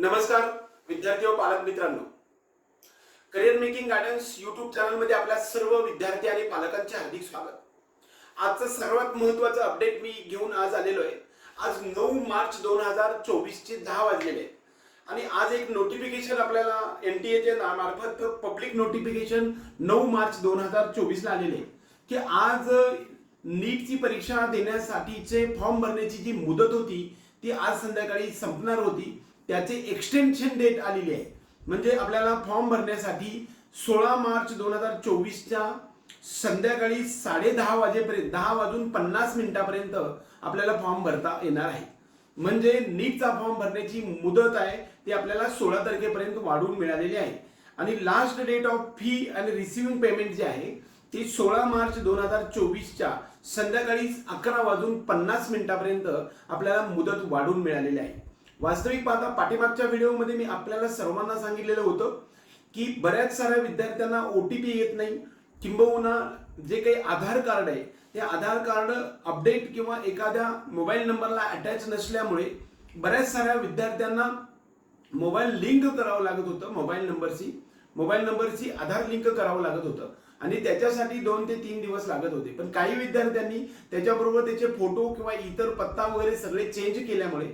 नमस्कार विद्यार्थी व पालक मित्रांनो. करिअर मेकिंग गायडन्स युट्यूब चॅनलमध्ये आपल्या सर्व विद्यार्थी आणि पालकांचे हार्दिक स्वागत. आजचं सर्वात महत्वाचं अपडेट मी घेऊन आज आलेलो आहे. आज नऊ मार्च दोन हजार चोवीसचे दहा वाजलेले आणि आज एक नोटिफिकेशन आपल्याला एन टी एच्या मार्फत पब्लिक नोटिफिकेशन नऊ मार्च दोन हजार चोवीसला आलेले आहे. की आज नीटची परीक्षा देण्यासाठीचे फॉर्म भरण्याची जी मुदत होती ती आज संध्याकाळी संपणार होती. त्याचे एक्सटेन्शन डेट आलेली आहे. म्हणजे आपल्याला फॉर्म भरण्यासाठी सोळा मार्च दोन हजार चोवीसच्या संध्याकाळी साडे दहा वाजेपर्यंत दहा वाजून पन्नास मिनिटापर्यंत आपल्याला फॉर्म भरता येणार आहे. म्हणजे नीटचा फॉर्म भरण्याची मुदत आहे ती आपल्याला सोळा तारखेपर्यंत वाढवून मिळालेली आहे. आणि लास्ट डेट ऑफ फी आणि रिसिव्हिंग पेमेंट जे आहे ती सोळा मार्च दोन हजार चोवीसच्या संध्याकाळी अकरा वाजून पन्नास मिनिटापर्यंत आपल्याला मुदत वाढवून मिळालेली आहे. वास्तविक पाहता पाठीमागच्या व्हिडिओमध्ये मी आपल्याला सर्वांना सांगितलेलं होतं की बऱ्याच साऱ्या विद्यार्थ्यांना ओ टी पी येत नाही. किंबहुना जे काही आधार कार्ड आहे ते आधार कार्ड अपडेट किंवा एखाद्या मोबाईल नंबरला अटॅच नसल्यामुळे बऱ्याच साऱ्या विद्यार्थ्यांना मोबाईल लिंक करावं लागत होतं मोबाईल नंबरशी. मोबाईल नंबरशी आधार लिंक करावं लागत होतं. आणि त्याच्यासाठी दोन ते तीन दिवस लागत होते. पण काही विद्यार्थ्यांनी त्याच्याबरोबर त्याचे फोटो किंवा इतर पत्ता वगैरे सगळे चेंज केल्यामुळे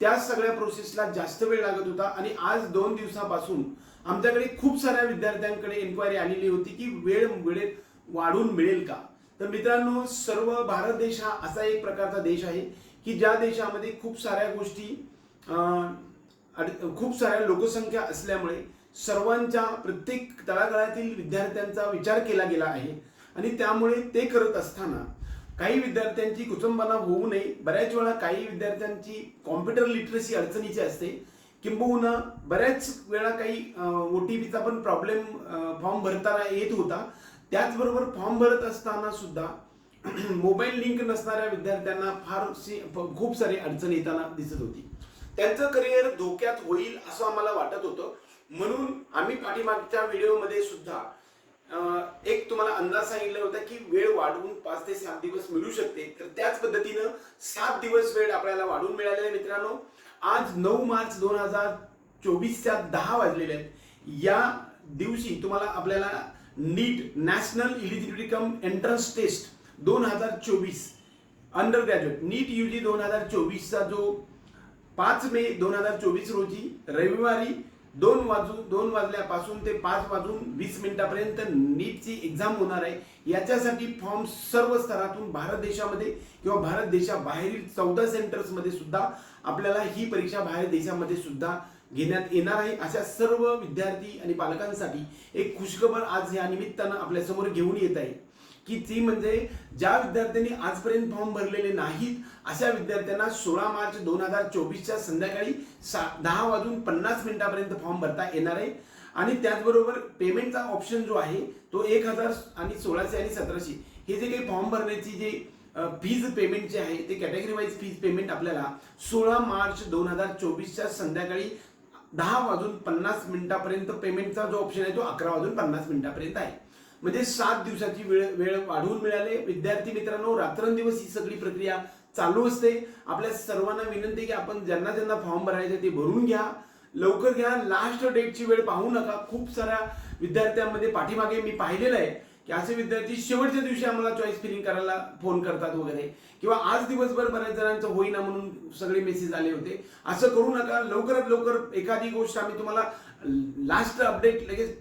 त्या सगळ्या प्रोसेसला जास्त वेळ लागत होता आणि आज दोन दिवसापासून आमच्याकडे खूप साऱ्या विद्यार्थ्यांकडे एन्क्वायरी आलेली होती की वेळ वेळेत वाढून मिळेल का? तर मित्रांनो सर्व भारत देश हा असा एक प्रकारचा देश आहे की ज्या देशामध्ये खूप साऱ्या गोष्टी खूप साऱ्या लोकसंख्या असल्यामुळे सर्वांच्या प्रत्येक तळागाळातील विद्यार्थ्यांचा विचार केला गेला आहे. आणि त्यामुळे ते करत असताना काही विद्यार्थ्यांची कुचंबना होऊ नये. बऱ्याच वेळा काही विद्यार्थ्यांची कॉम्प्युटर लिटरसी अडचणीची असते. किंबहुना बऱ्याच वेळा काही ओ टी पीचा पण प्रॉब्लेम फॉर्म भरताना येत होता. त्याचबरोबर फॉर्म भरत असताना सुद्धा मोबाईल लिंक नसणाऱ्या विद्यार्थ्यांना फारशी खूप सारी अडचण येताना दिसत होती. त्यांचं करिअर धोक्यात होईल असं आम्हाला वाटत होतं. म्हणून आम्ही पाठीमागच्या व्हिडिओमध्ये सुद्धा एक तुम्हाला अंदाज सांगितला होता की वेळ वाढवून पाच ते सात दिवस मिळू शकते. तर त्याच पद्धतीनं सात दिवस वेळ आपल्याला वाढवून मिळालेला आहे मित्रांनो. आज नऊ मार्च दोन हजार चोवीसच्या दहा वाजलेले आहेत. या दिवशी तुम्हाला आपल्याला NEET national eligibility cum entrance test दोन हजार चोवीस under graduate NEET U G दोन हजार चोवीसचा जो पाच मे दोन हजार चोवीस रोजी रविवारी दोन वाजून दोन वाजल्यापासून ते पाच वाजून वीस मिनिटापर्यंत नीटची एक्झाम होणार आहे. याच्यासाठी फॉर्म सर्व स्तरातून भारत देशामध्ये किंवा भारत देशाबाहेरील चौदा सेंटर्समध्ये सुद्धा आपल्याला ही परीक्षा बाहेर देशामध्ये सुद्धा घेण्यात येणार आहे. अशा सर्व विद्यार्थी आणि पालकांसाठी एक खुशखबर आज या निमित्तानं आपल्यासमोर घेऊन येत आहे. की ती म्हणजे ज्या विद्यार्थ्यांनी आजपर्यंत फॉर्म भरलेले नाहीत अशा विद्यार्थ्यांना सोळा मार्च दोन हजार चोवीसच्या संध्याकाळी सा दहा वाजून पन्नास मिनिटापर्यंत फॉर्म भरता येणार आहे. आणि त्याचबरोबर पेमेंटचा ऑप्शन जो आहे तो एक हजार आणि सोळाशे आणि सतराशे. हे जे काही फॉर्म भरण्याची जे फीज पेमेंट जे आहे ते कॅटेगरी वाईज फीज पेमेंट आपल्याला सोळा मार्च दोन हजार चोवीसच्या संध्याकाळी दहा वाजून पन्नास मिनिटापर्यंत पेमेंटचा जो ऑप्शन आहे तो अकरा वाजून पन्नास मिनिटापर्यंत आहे. म्हणजे सात दिवसाची वेळ वेळ वाढवून मिळाले. विद्यार्थी मित्रांनो रात्रंदिवस ही सगळी प्रक्रिया चालू असते. आपल्या सर्वांना विनंती की आपण ज्यांना ज्यांना फॉर्म भरायचे ते भरून घ्या. लवकर घ्या. लास्ट डेटची वेळ पाहू नका. खूप साऱ्या विद्यार्थ्यांमध्ये पाठीमागे मी पाहिलेलं आहे की असे विद्यार्थी शेवटच्या दिवशी आम्हाला चॉईस फिलिंग करायला फोन करतात वगैरे. किंवा आज दिवसभर बऱ्याच जणांचं होईना म्हणून सगळे मेसेज आले होते. असं करू नका. लवकरात लवकर एखादी गोष्ट आम्ही तुम्हाला लास्ट अपडेट लगेच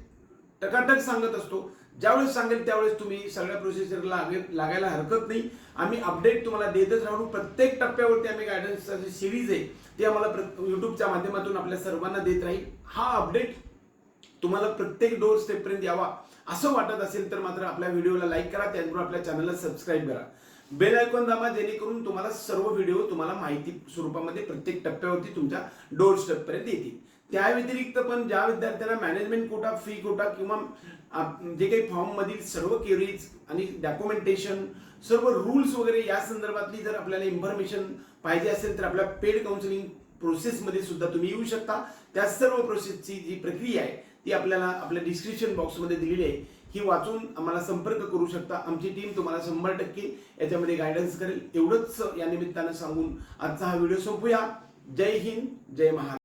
टकाटक सांगत असतो. ज्यावेळेस सांगेल त्यावेळेस तुम्ही सगळ्या प्रोसेसरला लागायला हरकत नाही. आम्ही अपडेट तुम्हाला देतच राहू. प्रत्येक टप्प्यावरती आम्ही गायडन्सची सिरीज आहे ती आम्हाला युट्यूबच्या माध्यमातून आपल्या सर्वांना देत राहील. हा अपडेट तुम्हाला प्रत्येक डोर स्टेपपर्यंत यावा असं वाटत असेल तर मात्र आपल्या व्हिडिओला लाईक करा. त्याचबरोबर आपल्या चॅनलला सबस्क्राईब करा. बेल आयकॉन दाबा जेणेकरून तुम्हाला सर्व व्हिडिओ तुम्हाला माहिती स्वरूपामध्ये प्रत्येक टप्प्यावरती तुमच्या डोर स्टेपपर्यंत येतील. त्या व्यतिरिक्त पण ज्या विद्यार्थ्यांना मॅनेजमेंट कोटा फ्री कोटा किंवा जे काही फॉर्म मधील सर्व क्वेरीज आणि डॉक्युमेंटेशन सर्व रूल्स वगैरे या संदर्भातली जर आपल्याला इन्फॉर्मेशन पाहिजे असेल तर आपल्या पेड काउन्सिलिंग प्रोसेसमध्ये सुद्धा तुम्ही येऊ शकता. त्या सर्व प्रोसेसची जी प्रक्रिया आहे ती आपल्याला आपल्या डिस्क्रिप्शन बॉक्समध्ये दिलेली आहे. ही वाचून आम्हाला संपर्क करू शकता. आमची टीम तुम्हाला शंभर टक्के याच्यामध्ये गायडन्स करेल. एवढंच या निमित्तानं सांगून आजचा हा व्हिडिओ सोपूया. जय हिंद जय महाराष्ट्र.